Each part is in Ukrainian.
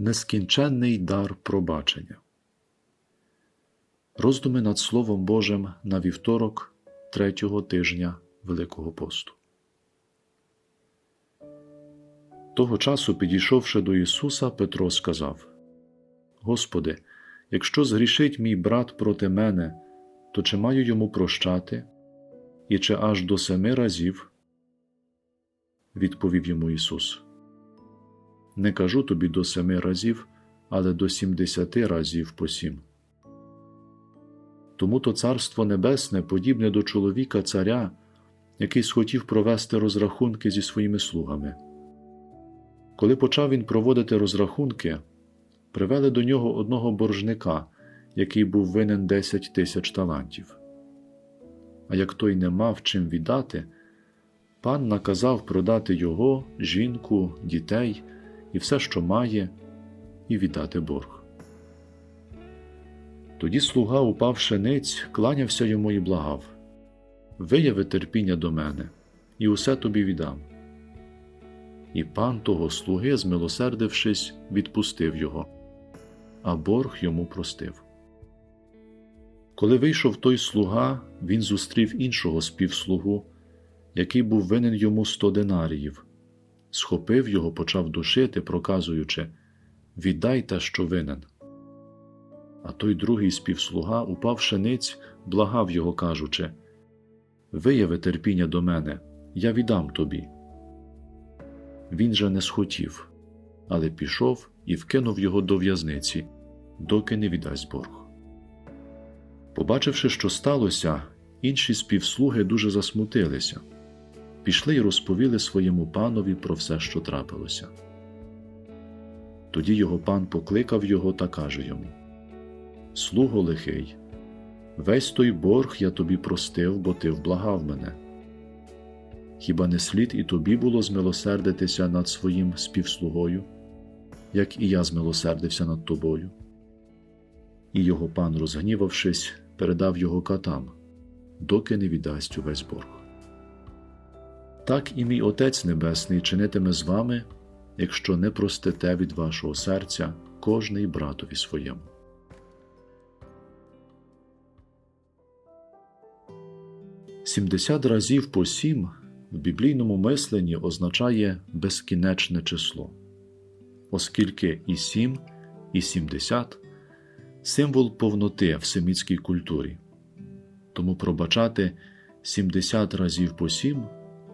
Нескінченний дар пробачення. Роздуми над Словом Божим на вівторок третього тижня Великого посту. Того часу, підійшовши до Ісуса, Петро сказав: Господи, якщо згрішить мій брат проти мене, то чи маю йому прощати, і чи аж до семи разів? Відповів йому Ісус. Не кажу тобі до семи разів, але до сімдесяти разів по сім. Тому то Царство Небесне подібне до чоловіка царя, який схотів провести розрахунки зі своїми слугами. Коли почав він проводити розрахунки, привели до нього одного боржника, який був винен десять тисяч талантів. А як той не мав чим віддати, пан наказав продати його, жінку, дітей і все, що має, і віддати борг. Тоді слуга, упавши ниць, кланявся йому і благав Вияви терпіння до мене, і усе тобі віддам. І пан того слуги, змилосердившись, відпустив його, а борг йому простив. Коли вийшов той слуга, він зустрів іншого співслугу, який був винен йому сто динаріїв, схопив його, почав душити, проказуючи Віддай те, що винен. А той другий співслуга, упавши ниць, благав його, кажучи Вияви терпіння до мене, я віддам тобі. Він же не схотів, але пішов і вкинув його до в'язниці, доки не віддасть борг. Побачивши, що сталося, інші співслуги дуже засмутилися, пішли й розповіли своєму панові про все, що трапилося. Тоді його пан покликав його та каже йому Слуго лихий, весь той борг я тобі простив, бо ти вблагав мене. Хіба не слід і тобі було змилосердитися над своїм співслугою, як і я змилосердився над тобою? І його пан, розгнівавшись, передав його катам, доки не віддасть увесь борг. Так і мій Отець Небесний чинитиме з вами, якщо не простите від вашого серця кожний братові своєму. Сімдесят разів по сім в біблійному мисленні означає безкінечне число, оскільки і сім, і сімдесят символ повноти в семітській культурі. Тому пробачати 70 разів по сім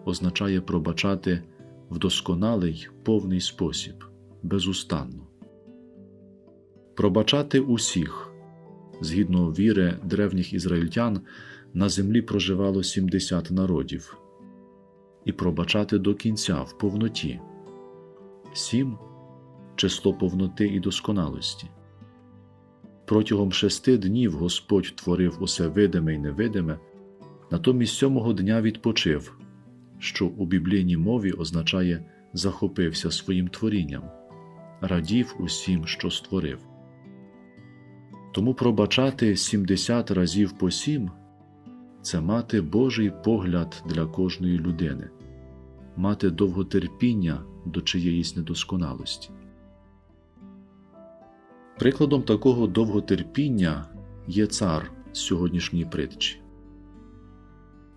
означає пробачати в досконалий повний спосіб, безустанно. Пробачати усіх, згідно віри древніх ізраїльтян, на землі проживало 70 народів, і пробачати до кінця в повноті. Сім число повноти і досконалості. Протягом шести днів Господь творив усе видиме й невидиме, натомість сьомого дня відпочив, що у біблійній мові означає захопився своїм творінням, радів усім, що створив. Тому пробачати 70 разів по сім це мати Божий погляд для кожної людини, мати довготерпіння до чиєїсь недосконалості. Прикладом такого довготерпіння є цар з сьогоднішньої притчі.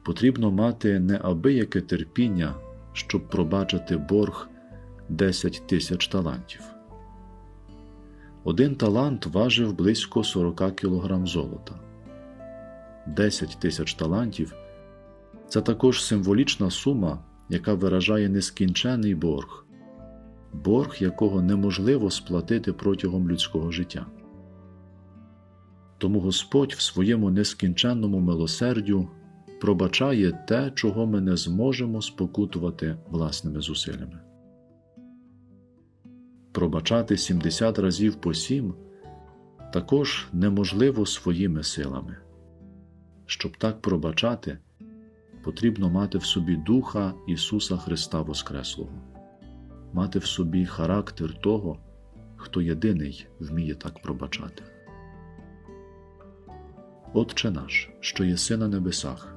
Потрібно мати неабияке терпіння, щоб пробачити борг 10 тисяч талантів. Один талант важив близько 40 кг золота. 10 тисяч талантів це також символічна сума, яка виражає нескінчений борг, борг якого неможливо сплатити протягом людського життя. Тому Господь в своєму нескінченному милосердю пробачає те, чого ми не зможемо спокутувати власними зусиллями. Пробачати 70 разів по сім також неможливо своїми силами. Щоб так пробачати, потрібно мати в собі Духа Ісуса Христа Воскреслого, мати в собі характер того, хто єдиний вміє так пробачати. Отче наш, що єси на небесах,